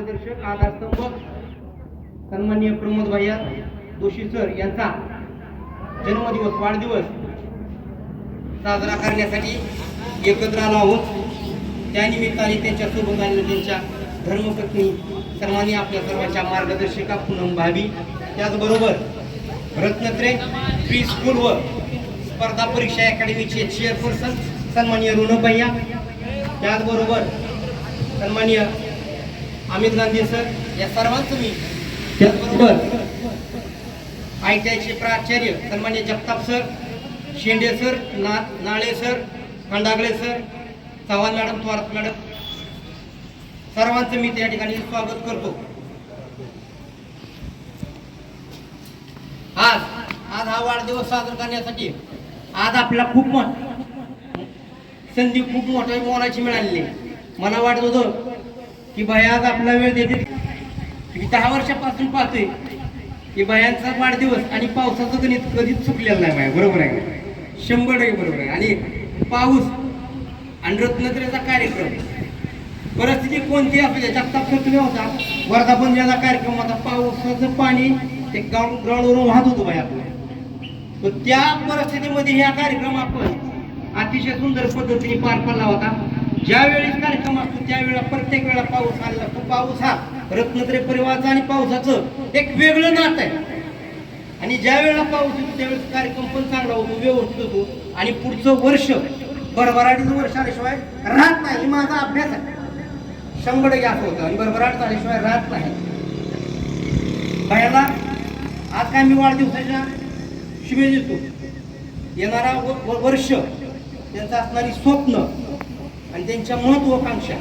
मार्गदर्शक आधारस्तंभ सन्माननीय प्रमोद भैया जोशी सर यांचा जन्मदिवस वाढदिवस साजरा करण्यासाठी एकत्र आलो आहोत. त्यानिमित्ताने त्यांच्यासोबत त्यांच्या धर्मपत्नी सर्वांनी आपल्या सर्वांच्या मार्गदर्शिका पूनम भावी त्याचबरोबर रत्नत्रे प्री स्कूल व स्पर्धा परीक्षा अकॅडमीचे चेअरपर्सन सन्माननीय ऋणव भैया त्याचबरोबर सन्माननीय अमित गांधी सर या सर्वांचं मी. त्याचबरोबर आय टी आयचे प्राचार्य सन्मान्य जगताप सर शेंडे सर ना Nale sir Khandagale sir Chavan madam Thorat madam. सर्वांचं मी त्या ठिकाणी स्वागत करतो. आज आज हा वाढदिवस साजरा करण्यासाठी आज आपल्याला खूप मोठ संधी खूप मोठ्या मोलाची मिळालेली आहे. मला वाटत होतं की बाई आज आपला वेळ देते. मी दहा वर्षापासून पाहतोय की बायांचा वाढदिवस आणि पावसाचं गणित कधीच चुकलेलं नाही बाया बरोबर आहे शंभर टक्के बरोबर आहे. आणि पाऊस आणि रत्नत्रेचा कार्यक्रम परिस्थिती कोणती असू द्या जगताप सर होता वर्धापन दिनाचा कार्यक्रम होता पावसाचं पाणी ते ग्राउंड ग्राउंडवरून वाहत होतो बाई आपल्या तर त्या परिस्थितीमध्ये हा कार्यक्रम आपण अतिशय सुंदर पद्धतीने पार पाडला होता. ज्या वेळेस कार्यक्रम असतो त्यावेळेला प्रत्येक वेळा पाऊस आलेला तो पाऊस हा रत्नत्रे परिवाराचा आणि पावसाचं एक वेगळं नातं आहे. आणि ज्या वेळेला पाऊस येतो त्यावेळेस कार्यक्रम पण चांगला होतो व्यवस्थित होतो. आणि पुढचं वर्ष भरभराटीचं वर्ष आल्याशिवाय राहत नाही. माझा अभ्यास आहे. शंभर टक्के असं होतं. आणि भरभराट झाल्याशिवाय राहत नाही. बायाला आज काय मी वाढदिवसाच्या शुभेच्छा देतो. येणारा व- वर्ष त्यांचं असणारी स्वप्न आणि त्यांच्या महत्वाकांक्षा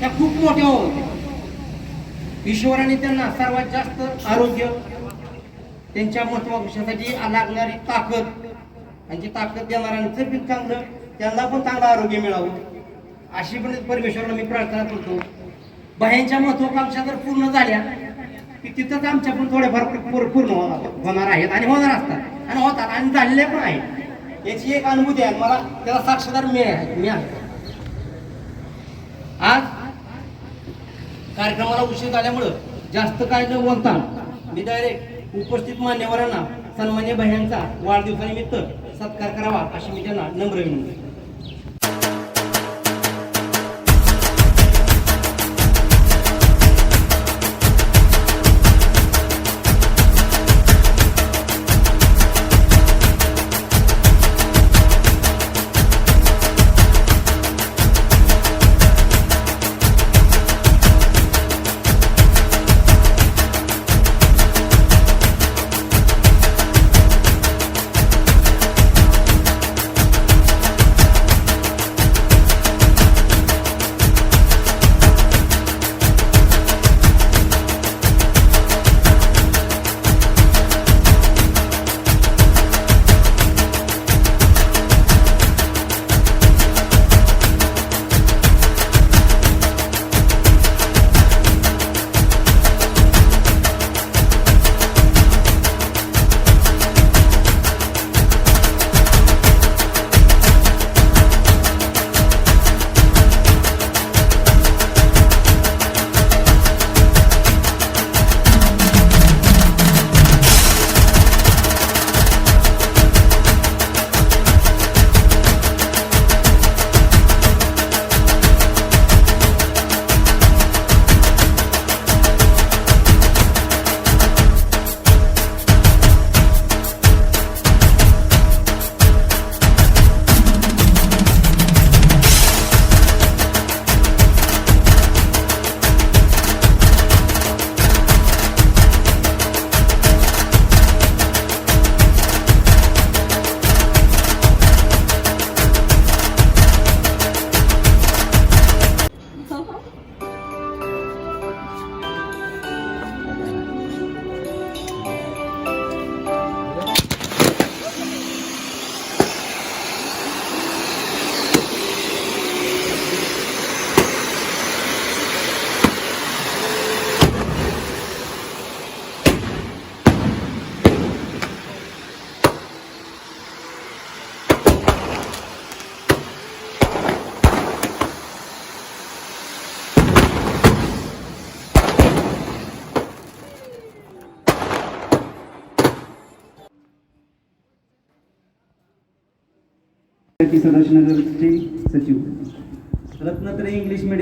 त्या खूप मोठ्या होत्या ईश्वराने त्यांना सर्वात जास्त आरोग्य त्यांच्या महत्वाकांक्षासाठी लागणारी ताकद आणि जी ताकद देणाऱ्यांचं पण चांगलं त्यांना पण चांगलं आरोग्य मिळावं. अशी पण परमेश्वराला मी प्रार्थना करतो. बाह्यांच्या महत्वाकांक्षा जर पूर्ण झाल्या की तिथंच आमच्या पण थोड्याफार पूर्ण होणार होणार आहेत आणि होणार असतात. आणि होतात आणि झालेल्या पण आहेत. याची एक अनुभूती आहे. मला त्याला साक्षीदार मी आहे. मी आहे. आज कार्यक्रमाला उशीर झाल्यामुळं जास्त काय न बोलता मी डायरेक्ट उपस्थित मान्यवरांना सन्मान्य भयांचा वाढदिवसानिमित्त सत्कार करावा अशी मी त्यांना नम्र विनंती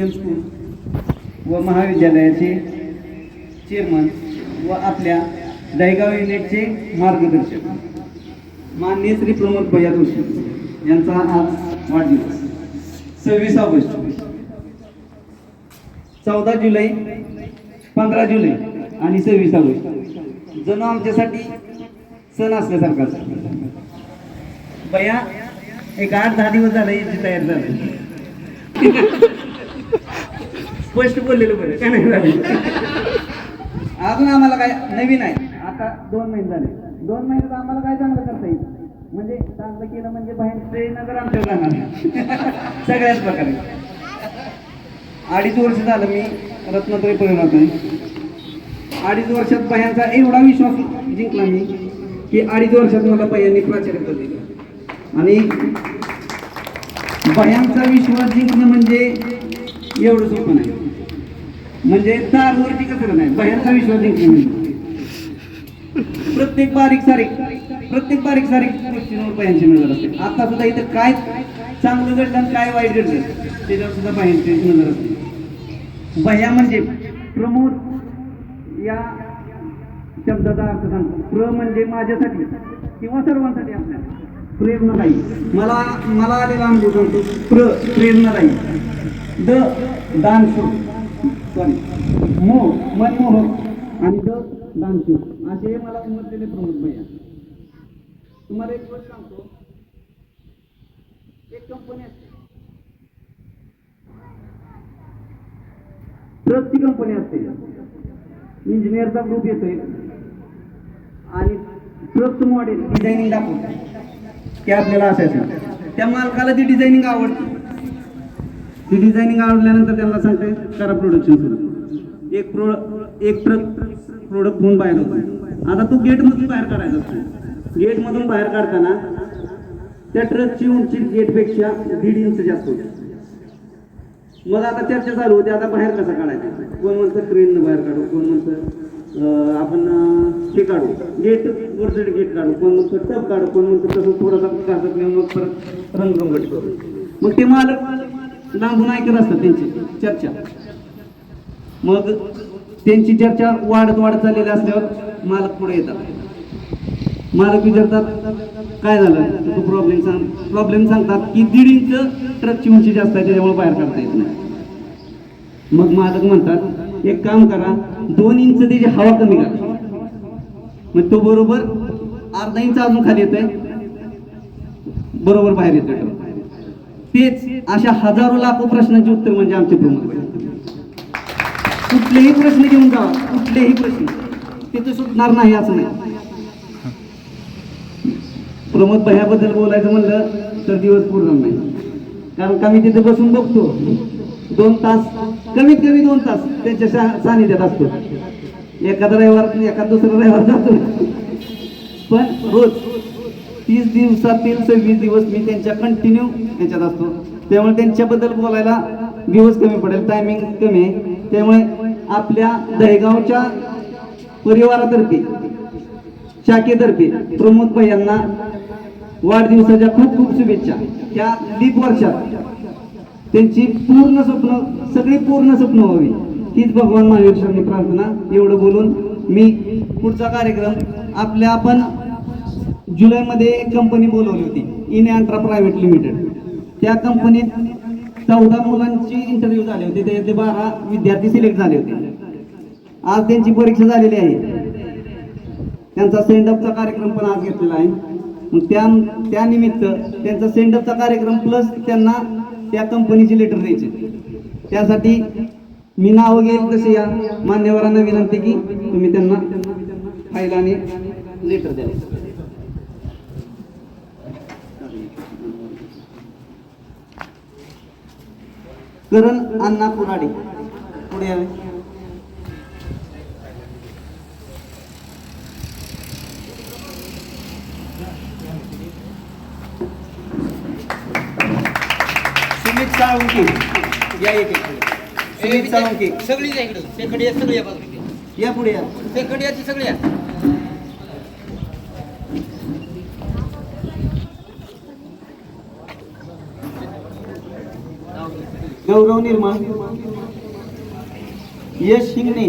इंग्लिश स्कूल व महाविद्यालयाचे चेअरमन व आपल्या दायगाव युनिटचे मार्गदर्शक. माननीय श्री प्रमोद भैया जोशी यांचा आज वाढदिवस. सव्वीस ऑगस्ट. चौदा जुलै पंधरा जुलै आणि सव्वीस ऑगस्ट. जणू आमच्यासाठी सण असल्यासारखाच भैया एक आठ दहा दिवस झाले याची तयार झाली स्पष्ट बोललेलं बरं काय नाही झालं. अजून आम्हाला काय नवीन आहे? आता दोन महिने झाले. दोन महिन्यात आम्हाला काय चांगलं करता येईल? म्हणजे चांगलं केलं म्हणजे बाहेर नगर आमच्यावर जाणार सगळ्याच प्रकारे. अडीच वर्ष झालं मी रत्नात्रय परिणाम आहे. अडीच वर्षात बाह्यांचा एवढा विश्वास जिंकला मी की अडीच वर्षात मला बाह्यांनी प्राचार्य दिलं. आणि बाह्यांचा विश्वास जिंकणं म्हणजे एवढं सोपं नाही. म्हणजे दारवरती कसं नाही बाहेरचा विश्वास जिंकणं प्रत्येक बारीक सारीक प्रत्येक बारीक सारीक गोष्टींवर बाह्यांची नजर असते. आता सुद्धा इथं काय चांगलं घडलं आणि काय वाईट घडलं त्याच्यावर सुद्धा बाह्यांची नजर असते. भया म्हणजे प्रमोद या शब्दाचा अर्थ सांगतो. प्र म्हणजे माझ्यासाठी किंवा सर्वांसाठी आपल्या प्रेरणादायी मला मला आलेला अनुभव सांगतो. प्र प्रेरणादायी द दानशूर सॉरी मो मनमोहक आणि द दानशूर असे मला समजलेले प्रमोद भैया तुम्हाला एक गोष्ट सांगतो. एक कंपनी असते. ट्रकची कंपनी असते. इंजिनियरचा ग्रुप येतोय. आणि ट्रकचं मॉडेल डिझायनिंग दाखवतो ते आपल्याला असायचं. त्या मालकाला ती डिझायनिंग आवडते. ती डिझायनिंग आवडल्यानंतर त्यांना सांगते करा प्रोडक्शन सुरू. एक प्रो एक ट्रक प्रोडक्ट होऊन बाहेर होतो. आता तो गेटमधून बाहेर काढायचा असतो गेटमधून बाहेर काढताना त्या ट्रकची उंची गेटपेक्षा दीड इंच जास्त होती. मग आता चर्चा चालू होती आता बाहेर कसा काढायचा? कोण म्हणतं ट्रेननं बाहेर काढू कोण म्हणतं आपण हे काढू. गेट वरचं गेट काढू. कोण म्हणतं टप काढू कोण म्हणतं तसं थोडासा घासत नेऊन मग परत रंगरंगट करू. मग ते मालक लांबून ऐकत असतात त्यांची चर्चा. मग त्यांची चर्चा वाढत वाढत चाललेली असल्यावर मालक पुढे येतात. मालक विचारतात काय झालं? तो प्रॉब्लेम सांग. प्रॉब्लेम सांगतात की दीड इंच ट्रकची उंची जास्त आहे त्याच्यामुळे बाहेर काढता येत नाही. मग मालक म्हणतात एक काम करा दोन इंच त्याची हवा कमी करा. मग तो बरोबर अर्धा इंच अजून खाली येतोय. बरोबर बाहेर येतोय तेच अशा हजारो लाखो प्रश्नांची उत्तर म्हणजे आमचे प्रमुख. कुठलेही प्रश्न घेऊन जा कुठलेही प्रश्न. तिथे सुटणार नाही असं नाही. प्रमोद भयाबद्दल बोलायचं म्हणलं तर दिवस पूर्ण नाही. कारण का मी तिथे बसून बघतो. दोन तास कमीत कमी दोन तास त्यांच्या शा सानिध्यात असतो. एखादा रविवार एखादा दुसरा रविवार जातो. पण रोज तीस दिवसातील सव्वीस दिवस मी त्यांच्या कंटिन्यू त्यांच्यात असतो. त्यामुळे त्यांच्याबद्दल बोलायला दिवस कमी पडेल टायमिंग कमी आहे. त्यामुळे आपल्या दहेगावच्या परिवारातर्फे शाखेतर्फे प्रमोद भाई यांना वाढदिवसाच्या खूप खूप शुभेच्छा. त्या दीप वर्षात त्यांची पूर्ण स्वप्न सगळी पूर्ण स्वप्न व्हावी. हीच भगवान महावीर प्रार्थना. एवढं बोलून मी पुढचा कार्यक्रम आपल्या आपण जुलैमध्ये एक कंपनी बोलवली होती इन अँट्रा प्रायव्हेट लिमिटेड त्या कंपनीत चौदा मुलांची इंटरव्ह्यू झाले होते. त्यातले बारा विद्यार्थी सिलेक्ट झाले होते. आज त्यांची परीक्षा झालेली आहे. त्यांचा सेंडअपचा कार्यक्रम पण आज घेतलेला आहे. मग त्या त्यानिमित्त त्यांचा सेंडअपचा कार्यक्रम प्लस त्यांना त्या कंपनीची लेटर द्यायचे. त्यासाठी मी नाव घेईल तसे या मान्यवरांना विनंती की तुम्ही त्यांना फाईल आणि लेटर द्या. करण अण्णा कुराडे. पुढे यावे सुमित साळुंके या एक सुमित साळुंके सगळी या इकडं. सेकंड या सगळी या बाजूला. या पुढे या. सेकंड याची सगळी या गौरव निर्माण. यश शिंगणे.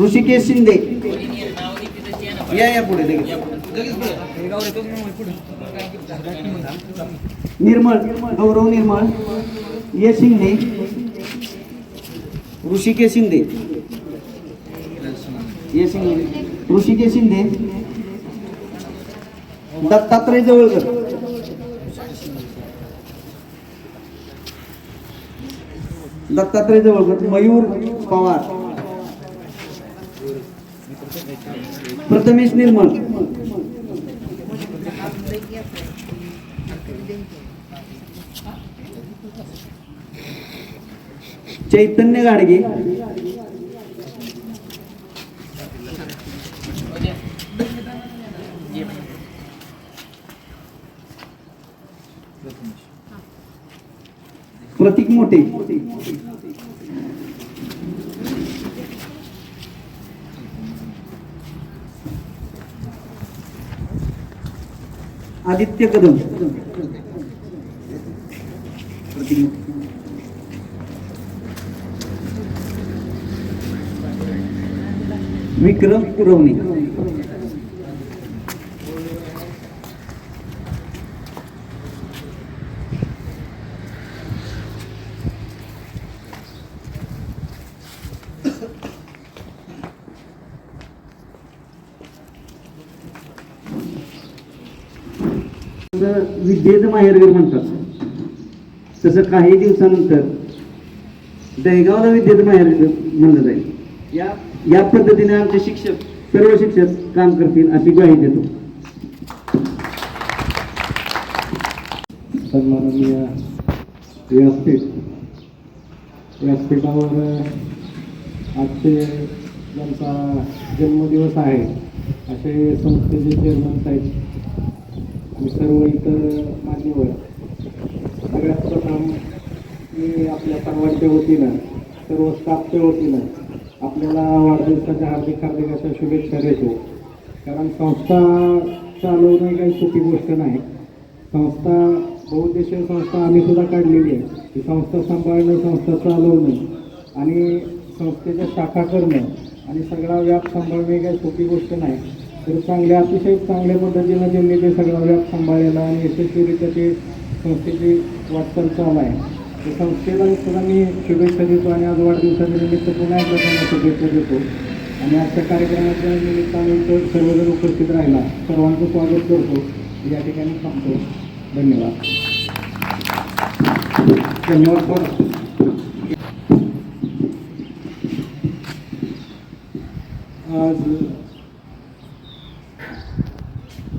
ऋषिकेश शिंदे. या या पुढे लगेच. निर्मळ गौरव निर्मळ यश शिंदे। ऋषिकेश शिंदे। यश शिंदे। ऋषिकेश शिंदे। दत्तात्रय जवळकर। दत्तात्रय जवळकर मयूर पवार। प्रथमेश निर्मळ चैतन्य गाडगे प्रतीक मोठे आदित्य कदम विक्रम पुरवणी. विद्येचं माहेरघर म्हणतात. तसं काही दिवसानंतर दहेगावला विद्येचं माहेरघर म्हणलं जाईल. या या पद्धतीने आमचे शिक्षक सर्व शिक्षक काम करतील अशी ग्वाही देतो. सन्माननीय व्यासपीठ. व्यासपीठावर आजचे त्यांचा जन्मदिवस आहे असे संस्थेचे चेअरमन साहेब आणि सर्व इतर मान्यवर सगळ्यात प्रथम मी आपल्या सर्वांच्या वतीनं सर्व स्टाफच्या वतीनं आपल्याला वाढदिवसाच्या हार्दिक हार्दिक अशा शुभेच्छा देतो. कारण संस्था चालवणं काही सोपी गोष्ट नाही. संस्था बहुउद्देशीय संस्था आम्ही सुद्धा काढलेली आहे. ही संस्था सांभाळणं संस्था चालवणं आणि संस्थेच्या शाखा करणं आणि सगळा व्याप सांभाळणे काही सोपी गोष्ट नाही. तर चांगल्या अतिशय चांगल्या पद्धतीनं त्यांनी ते सगळा व्याप सांभाळलेला आणि यशस्वीरित्या ते संस्थेची वाटचाल चालू आहे. संस्थेला सुद्धा मी शुभेच्छा देतो आणि आज वाढदिवसाच्या निमित्त पुन्हा एकदा त्यांना शुभेच्छा देतो. आणि आजच्या कार्यक्रमाच्या निमित्ताने तर सर्वजण उपस्थित राहिला. सर्वांचं स्वागत करतो. या ठिकाणी थांबतो. धन्यवाद. धन्यवाद पण आज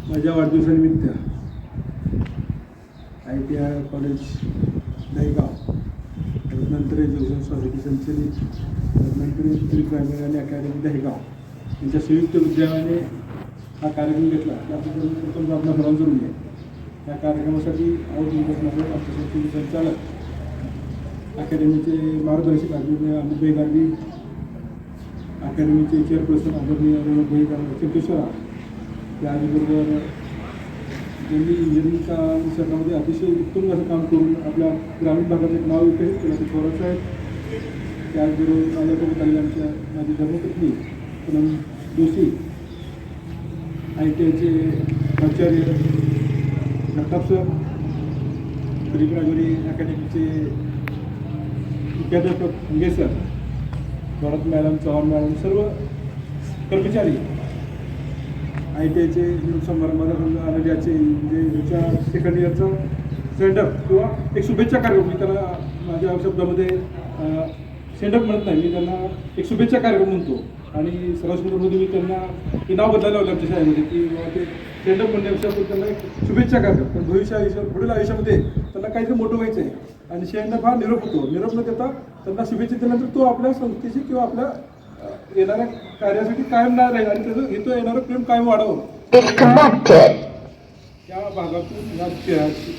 माझ्या वाढदिवसानिमित्त I T I college Dahigaon नंतर एज्युकेशन सोसायटी संचलित. नंतर प्री प्रायमरी आणि अकॅडमी दहेगाव. यांच्या संयुक्त विद्यालयाने हा कार्यक्रम घेतला. त्याबद्दल प्रथम आपला सर्वांचं म्हणजे या कार्यक्रमासाठी आऊट माझे आमच्या संस्थेचे संचालक अकॅडमीचे मार्गदर्शक आदरणीय अमित भाई गांधी अकॅडमीचे चेअरपर्सन आदरणीय अरुण भाई गांधी चंकेश्वरा त्याबरोबर ज्यांनी इंजिनिअरिंगच्या क्षेत्रामध्ये अतिशय उत्तम असं काम करून आपल्या ग्रामीण भागात एक नाव विकसित केलं ते थोरात साहेब. त्याचबरोबर माझ्यासोबत आलेल्या आमच्या माझी धर्मपत्नी पूनम जोशी आय टी आयचे प्राचार्य जगताप सर प्री अकॅडमीचे मुख्याध्यापक Munge sir Bharat madam Chavan madam सर्व कर्मचारी आय टी आयचे समारंभाला आलेले याचे म्हणजे ह्याच्या सेकंड इयरचं सेंडअप किंवा एक शुभेच्छा कार्यक्रम मी त्याला माझ्या शब्दामध्ये सेंडअप म्हणत नाही मी त्यांना एक शुभेच्छा कार्यक्रम म्हणतो. आणि सरासमध्ये म्हणजे मी त्यांना ते नाव बदलायला लावलं आमच्या शाळेमध्ये की बाबा ते सेंडअप म्हणण्यापेक्षा त्यांना एक शुभेच्छा कार्यक्रम. पण भविष्य आयुष्य पुढील आयुष्यामध्ये त्यांना काहीतरी मोठं व्हायचं आहे. आणि शेंडअप हा निरोप होतो. निरोप न देता त्यांना शुभेच्छा दिल्यानंतर तो आपल्या संस्थेशी किंवा आपल्या येणाऱ्या कार्यासाठी कायम नाही राहील आणि त्याचं इथं येणारं प्रेम कायम वाढावं. या भागातून या क्ष-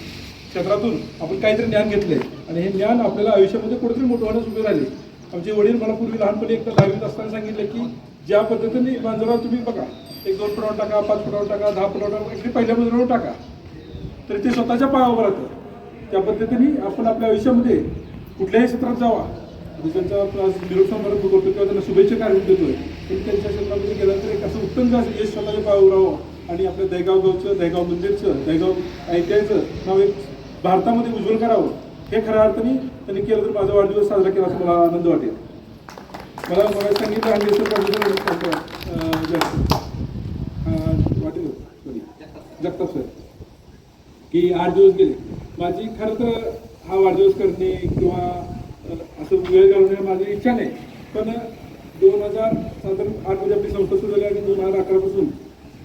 क्षेत्रातून आपण काहीतरी ज्ञान घेतलंय. आणि हे ज्ञान आपल्याला आयुष्यामध्ये कुठेतरी मोठं होण्यास उभे राहिले. आमचे वडील मला पूर्वी लहानपणी एकदा दहावीत असताना सांगितलं की ज्या पद्धतीने मांजरावर तुम्ही बघा एक दोन फुटावर टाका पाच फुटावर टाका दहा फुटावर टाका अगदी पहिल्या मजल्यावर टाका. तर ते स्वतःच्या पायावर राहतं. त्या पद्धतीने आपण आपल्या आयुष्यामध्ये कुठल्याही क्षेत्रात जावा. म्हणजे त्यांचा आपण निरोप समारंभ करतो किंवा त्यांना शुभेच्छा कार्य देतोय. पण त्यांच्या क्षेत्रामध्ये गेलं तर एक असं उत्तम असं यश स्वतःच्या पायावर राहावं. आणि आपल्या दहेगाव गावचं दहेगाव मंदिरचं दहेगाव ऐकायचं नाव एक भारतामध्ये उज्ज्वल करावं. हे खऱ्या अर्थाने त्यांनी केलं तर माझा वाढदिवस साजरा केला असं मला आनंद वाटेल. मला मला सांगितलं आणि वाटेल. Sorry Jagtap sir. की आठ दिवस गेले. माझी खरं तर हा वाढदिवस करणे किंवा असं वेळ घालवणे माझी इच्छा नाही. पण दोन हजार साधारण आठमध्ये आपली संस्था सुरू झाली आणि दोन हजार अकरापासून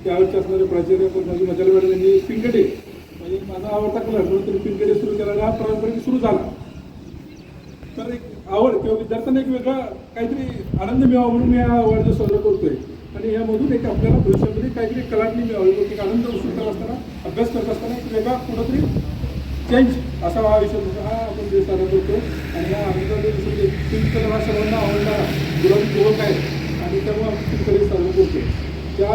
त्यावेळेचे असणारे प्राचार्य माझी मजाला मॅडम यांनी पिंकडे म्हणजे माझा आवडता कलर म्हणून तुम्ही पिंकडे सुरू केला आणि हा पारंपरिक सुरू झाला. तर एक आवड किंवा विद्यार्थ्यांना एक वेगळा काहीतरी आनंद मिळावा म्हणून मी हा वाढदिवस साजरा करतोय. आणि यामधून एक आपल्याला भविष्यामध्ये काहीतरी कलाटणी मिळावी एक आनंद उत्सुक करत असताना अभ्यास करत असताना एक वेगळा कुठंतरी चेंज असा हा विषय होता. हा आपण दिवस साजरा करतो आणि हा आनंदाचा म्हणजे पिंक कलर हा सर्वांना आवडणारा गुलाबी युवक आहे? आणि त्यामुळे आपण पिंक कलर साजरा करतो त्या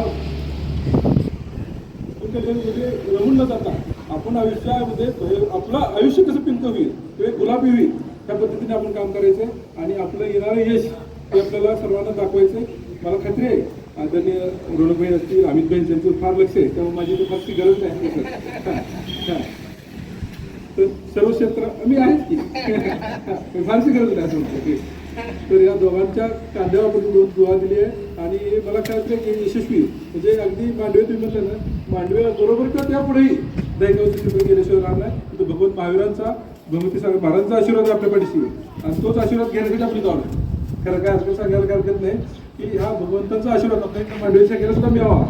म्हणजे रमून न जाता. आपण आयुष्यामध्ये हे- आपलं आयुष्य कसं पिंक होईल किंवा गुलाबी होईल त्या पद्धतीने आपण काम करायचं आणि आपलं येणारं यश ते आपल्याला सर्वांना दाखवायचं मला खात्री आहे. आदरणीय रोणकभाई असतील अमित भाई यांचं फार लक्ष आहे. त्यामुळे माझी तर फारशी गरज नाही. तर सर्व क्षेत्र मी आहेच की फारशी गरज नाही असं म्हणतो. तर या दोघांच्या आपण दोन दुवा दिली आहे आणि मला काय वाटतं की यशस्वी म्हणजे अगदी मांडवे तुम्ही म्हटलं ना मांडवे बरोबर किंवा त्या पुढेही दहीगावचं चित्र गेल्याशिवाय राहणार तो भगवत महावीरांचा भगवती सागर महाराजांचा आशीर्वाद आपल्या पाठीशी आहे. आणि तोच आशीर्वाद घेण्यासाठी आपली आहे. खरं काय असं सांगायला काय हरकत नाही की हा भगवंतांचा आशीर्वाद आपल्या मांडवीच्या गेला सुद्धा मिळावा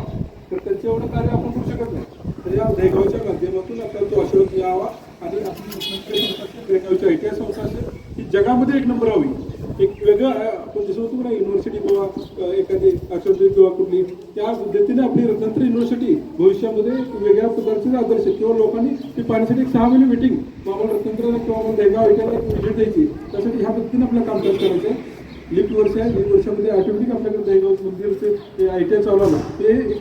तर त्यांचं एवढं कार्य आपण करू शकत नाही तर या दहीगावच्या माध्यमातून आपल्याला तो आशीर्वाद मिळावा आणि आपली संस्था असेल आय टी आय संस्था असेल ही जगामध्ये एक नंबर हवी. एक वेगळं आपण जसं होतो ना युनिव्हर्सिटी किंवा एखादी अक्षरशः किंवा कुठली त्या पद्धतीने आपली रत्नांतर युनिव्हर्सिटी भविष्यामध्ये वेगळ्या प्रकारचे आदर्श किंवा लोकांनी ती पाहण्यासाठी एक सहा महिने मिटिंग आम्हाला रत्नांतर किंवा आम्हाला देगाव ऐकायला एक द्यायची. त्यासाठी ह्या पद्धतीने आपल्याला कामकाज करायचं आहे. लिफ्ट वर्ष आहे. लिफ्ट वर्षामध्ये ऑटोमॅटिक आपल्याकडे दहीगाव मंदिरचे आय टी आय चालू आलं ते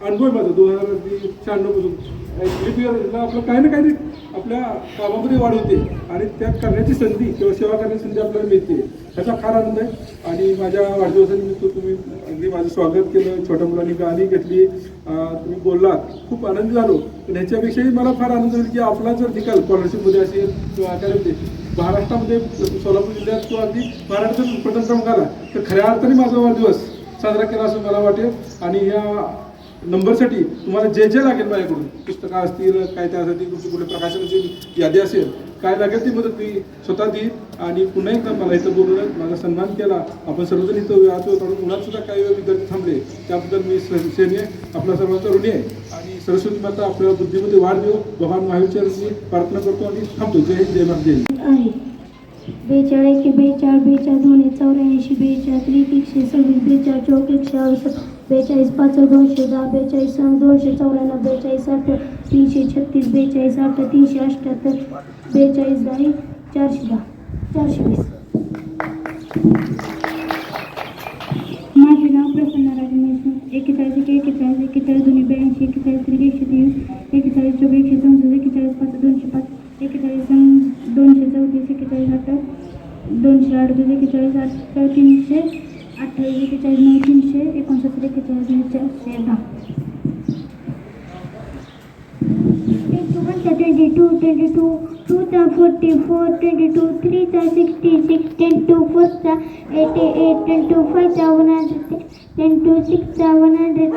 अनुभव आहे माझा दोन हजार शहाण्णवपासून. लिप आपलं काही ना काही आपल्या कामामध्ये वाढ होते. आणि त्या करण्याची संधी किंवा सेवा करण्याची संधी आपल्याला मिळते. ह्याचा फार आनंद आहे. आणि माझ्या वाढदिवसानिमित्त तुम्ही अगदी माझं स्वागत केलं. छोट्या मुलांनी गाणी घेतली. तुम्ही बोललात. खूप आनंदी झालो. पण ह्याच्यापेक्षाही मला फार आनंद होईल की आपला जर निकाल स्कॉलरशिपमध्ये असेल किंवा काय महाराष्ट्रामध्ये सोलापूर जिल्ह्यात किंवा अगदी महाराष्ट्रात प्रथम क्रमांक आला. तर खऱ्या अर्थाने माझा वाढदिवस साजरा केला असं मला वाटेल. आणि या नंबरसाठी तुम्हाला जे जे लागेल माझ्याकडून पुस्तकं असतील काय त्यासाठी तुमची कुठल्या प्रकाशनाची यादी असेल काय लागेल ती मदत मी स्वतः देईन. आणि पुन्हा एकदा मला इथं बोलून माझा सन्मान केला. आपण सर्वजण इथं वेळाचं काढून उन्हात सुद्धा काही वेळ विद्यार्थी थांबले. त्याबद्दल मी सेने आपल्या सर्वांचा ऋणी आहे. आणि सरस्वती माता आपल्या बुद्धीमध्ये वाढ देऊ भगवान महावीरच्या मी प्रार्थना करतो आणि थांबतो. जय हिंद जय महाराज जय हिंद. आहे. बेचाळ बेचाळ दोन चौऱ्याऐंशी बेचाळ त्रिक एकशे सव्वीस बेचाळ चौक एकशे अडुसष्ट बेचाळीस पाच दोनशे दहा बेचाळीस सहा दोनशे चौऱ्याण्णव बेचाळीस आठ तीनशे छत्तीस बेचाळीस आठ तीनशे अठ्ठ्याहत्तर बेचाळीस दहा चारशे दहा चारशे वीस माझे नाव प्रसन्न राजे मेसू एकेचाळीस एक एकेचाळीस एकेचाळीस दोन्ही ब्याऐंशी एकेचाळीस त्रिक एकशे तेवीस एकेचाळीस चौक एकशे चौसष्ट एकेचाळीस पाच दोनशे पाच एकेचाळीस सहा दोनशे चौतीस एकेचाळीस अठरा दोनशे अडतीस एकेचाळीस अठरा तीनशे अठ्ठावीस एकेचाळीस नऊ तीनशे एकोणसत्तर एकेचाळीस नऊ चारशे दहा twenty two twenty two two चा forty four twenty two three चा sixty six ten two four चा eighty eight ten two five चा one hundred ten two six चा one hundred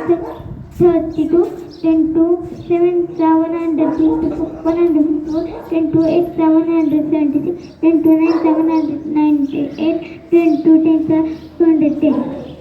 thirty two 10 to 7, 754, 154, 10 to 8, 776, 10 to 9, 798, 10 to 10, 210.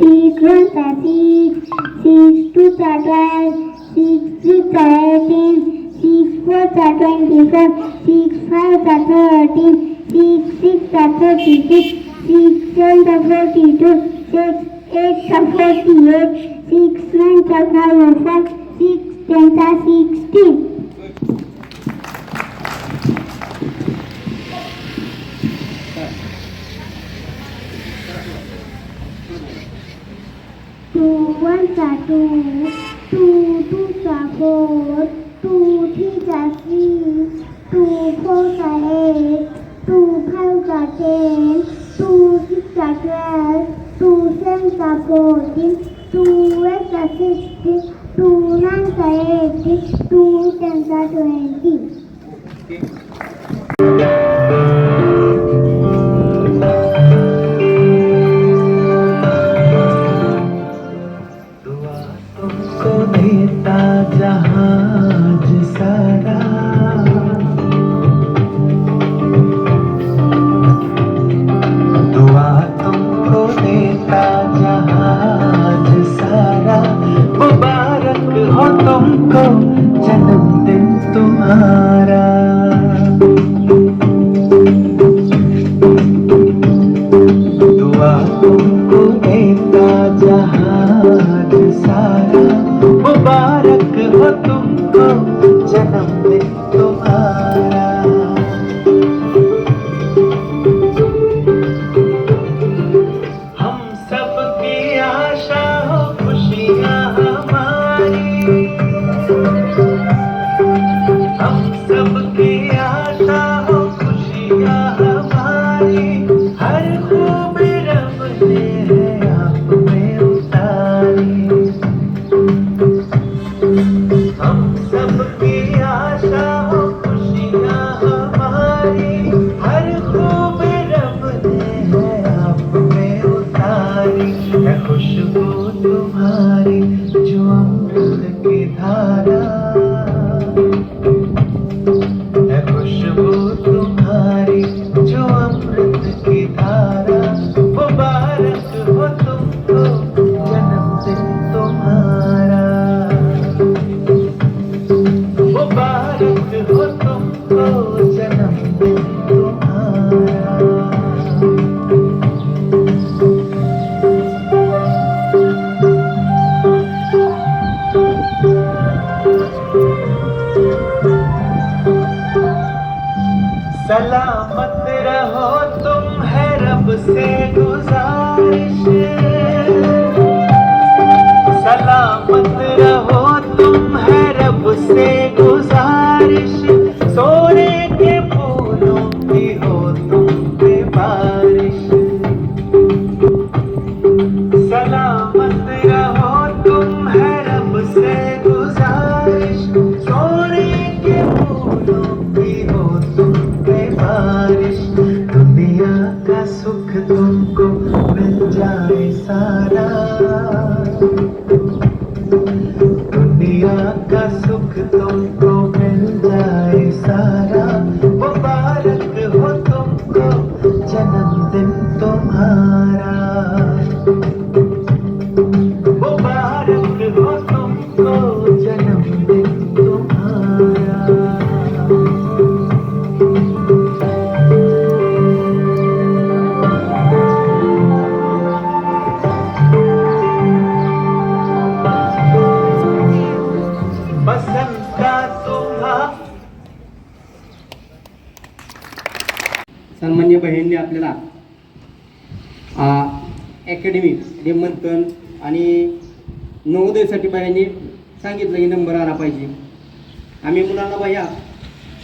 Six ones are six, six twos are twelve, six threes are eighteen, six fours are twenty-four, six fives are thirteen, six six are thirty-six, six and forty two, six eight and forty eight, six nine and ninety five, six ten and sixteen. Two ones are two, two twos are four, two threes are six, two fours are eight, two fives are ten twelve, two sevens are fourteen, two eights are sixteen, two nines. Okay. Oh. का सुख तुमको mill जाए सारा।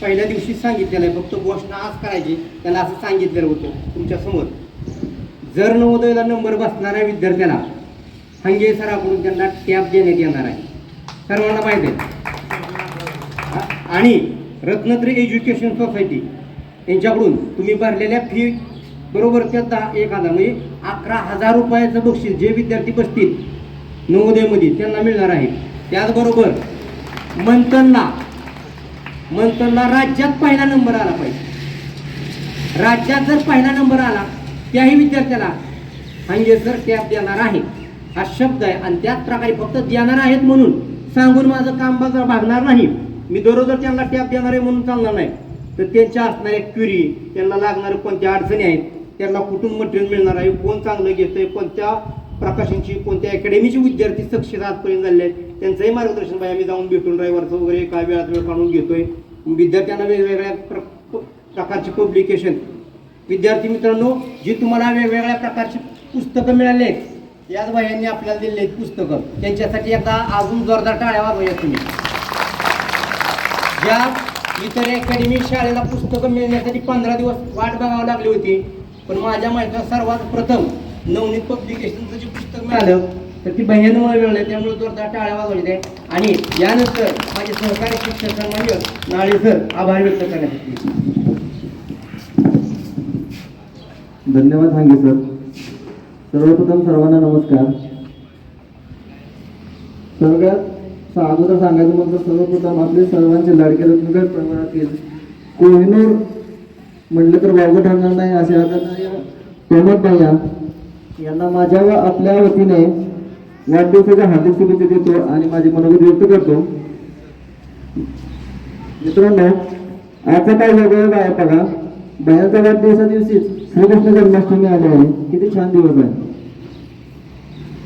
पहिल्या दिवशीच सांगितलेलं आहे फक्त गोष्ट आज करायची. त्याला असं सांगितलेलं होतं तुमच्यासमोर जर नवोदयला नंबर बसणाऱ्या विद्यार्थ्याला हंगे सराकडून त्यांना टॅब देण्यात येणार आहे. सर्वांना माहिती आहे. आणि रत्नत्री एज्युकेशन सोसायटी यांच्याकडून तुम्ही भरलेल्या फी बरोबर त्या दहा एक हजार म्हणजे अकरा हजार रुपयाचं बक्षीस जे विद्यार्थी बसतील नवोदयमध्ये त्यांना मिळणार आहे. त्याचबरोबर मंथनला मंथनला राज्यात पहिला नंबर आला पाहिजे. राज्यात जर पहिला नंबर आला त्याही विद्यार्थ्याला हंगे सर टॅब देणार आहे हा शब्द आहे आणि त्याच प्रकारे फक्त देणार आहेत म्हणून सांगून माझं काम बाजार भागणार नाही. मी दररोज त्यांना टॅप देणार आहे म्हणून चालणार नाही. तर त्यांच्या असणाऱ्या क्युरी त्यांना लागणाऱ्या कोणत्या अडचणी आहेत त्यांना कुठून मटेरियल मिळणार आहे कोण चांगलं घेतंय कोणत्या प्रकाशनची कोणत्या अकॅडमीचे विद्यार्थी सक्सेस आजपर्यंत झाले आहेत त्यांचंही मार्गदर्शन पाहिजे. आम्ही जाऊन भेटून ड्रायव्हरचं वगैरे काय वेळात वेळ काढून घेतोय. विद्यार्थ्यांना वेगवेगळ्या प्र प्रकारचे पब्लिकेशन विद्यार्थी मित्रांनो जी तुम्हाला वेगवेगळ्या प्रकारची पुस्तकं मिळाली आहेत याच भाईंनी आपल्याला दिलेली आहेत पुस्तकं. त्यांच्यासाठी एकदा अजून जोरदार टाळ्या वाजवूया तुम्ही. ज्या इतर अकॅडमी शाळेला पुस्तकं मिळण्यासाठी पंधरा दिवस वाट बघावी लागली होती पण माझ्या माहितीला सर्वात प्रथम नवनीत पब्लिकेशनचं जे पुस्तक मिळालं तर ती भैयानमुळे मिळालं त्यामुळे जोरदार टाळ्या वाजवले आहे आणि यानंतर माझे सहकारी शिक्षक सन्मान्य नाळे सर आभार व्यक्त करण्यासाठी धन्यवाद सांगे सर. सर्वप्रथम सर्वांना नमस्कार. सगळ्यात अगोदर सांगायचं म्हणजे सर्वप्रथम आपले सर्वांचे लाडके रत्नगड प्रमाणातील कोहिनूर म्हटलं तर वावगं ठरणार नाही असे आदरणीय प्रमोद भैया यांना माझ्या व आपल्या वतीने वाढदिवसाच्या हार्दिक शुभेच्छा देतो आणि माझे मनोगत व्यक्त करतो. मित्रांनो आजचा काय वेगळं आहे बघा. भयाचा वाढदिवसा दिवशीच श्रीकृष्ण जन्माष्टमी आली आहे. किती छान दिवस आहे.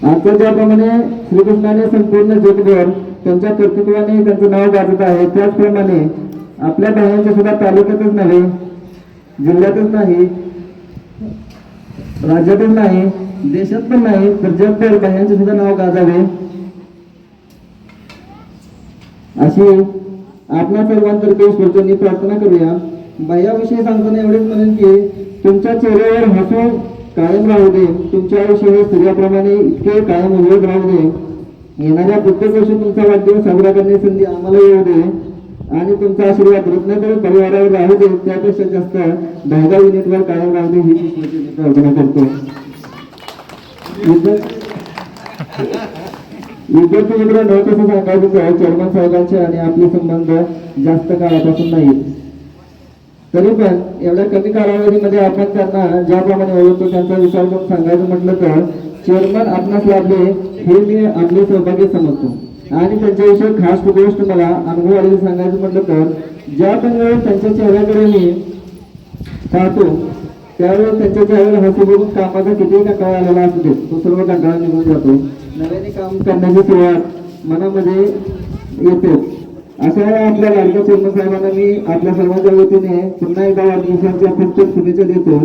आजच्या ज्याप्रमाणे श्रीकृष्णाने संपूर्ण जगभर त्यांच्या कर्तृत्वाने त्यांचं नाव गाजत आहे. त्याचप्रमाणे आपल्या भायांच्या सुद्धा तालुक्यातच नव्हे जिल्ह्यातच नाही राज्यातच नाही देशात पण नाही तर जगभर भायांचे सुद्धा नाव गाजावे. अशी आपल्या सर्वांतर्फे ईश्वरचरणी प्रार्थना करूया. बाह्याविषयी सांगताना एवढेच म्हणेन की तुमच्या चेहऱ्यावर हसू कायम राहू दे. तुमच्या आयुष्यावर हे सूर्याप्रमाणे इतके कायम उजळत राहू दे. येणाऱ्या प्रत्येक वर्षी तुमचा वाढदिवस साजरा करण्याची संधी आम्हाला येऊ दे. आणि तुमचा आशीर्वाद रत्नाकर परिवारावर राहू दे. त्यापेक्षा जास्त दहागाव युनिटवर कायम राहू दे ही प्रार्थना करतो. विद्यार्थी मित्रांनो कसं सांगायचं चेअरमन साहेबांचे आणि आपले संबंध जास्त काळापासून नाहीत. तरी पण एवढ्या कमी कालावधीमध्ये आपण त्यांना ज्याप्रमाणे ओळखतो त्यांचा विचार करून सांगायचं म्हटलं तर चेअरमन आपणास लाभले हे मी आपले सौभाग्य समजतो. आणि त्यांच्याविषयी खास गोष्ट मला अनुभव आलेली सांगायचं म्हटलं तर ज्या पण वेळेस त्यांच्या चेहऱ्याकडे मी पाहतो त्यावेळेस त्यांच्या ज्यावेळेला हाती बघून कामाचा कितीही कंटाळा आलेला असू दे तो सर्व कंटाळा निघून जातो. नव्याने काम करण्याची सुरुवात मनामध्ये येते. अशा आपल्या लाडक्या चेअरमन साहेबांना मी आपल्या सर्वांच्या वतीने पुन्हा एकदा वाढदिवसांच्या खूप खूप शुभेच्छा देतो.